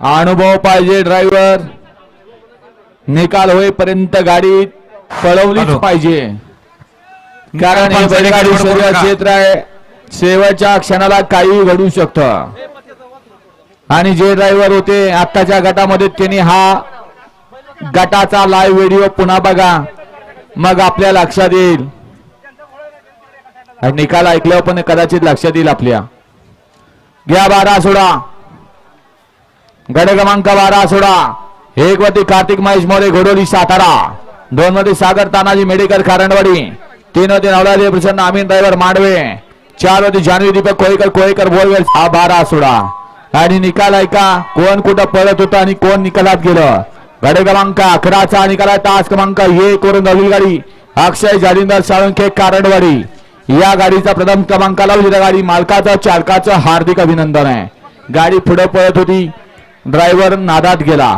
अनुभव पाहिजे ड्रायव्हर. निकाल होईपर्यंत गाडी पळवलीच. पाहिजे. कारण हे बैलगाडी. क्षेत्र आहे. शेवटच्या क्षणाला काही घडू शकतं. आणि जे ड्रायव्हर होते आत्ताच्या गटामध्ये त्यांनी हा गटाचा लाईव्ह व्हिडिओ पुन्हा बघा. मग आपल्या लक्षात येईल. आणि निकाल ऐकल्यावर पण कदाचित लक्षात येईल आपल्या. घ्या बारा सोडा गड क्रमांक बारा सोडा. एक वरती कार्तिक महेश मोरे घोडोली सातारा. दोन मध्ये सागर तानाजी मेडिकल कारंडवाडी. तीन वरती नवलादेव प्रसन्न अमीन ड्रायव्हर मांडवे. चार वरती जान्हवी दीपक कोळीकर कोळीकर बोरवेल. हा बारा सोडा. आणि निकाल ऐका कोण कुठं पळत होतं आणि कोण निकालात गेलं? गड क्रमांक अकराचा निकाला तास क्रमांक एक वरून नवीन गाडी. अक्षय जालिंदर साळुंखे कारंडवाडी. या गाडीचा प्रथम क्रमांकाला गाडी मालकाचं चालकाचं हार्दिक अभिनंदन आहे. गाडी पुढे पळत होती. ड्रायव्हर नादात गेला.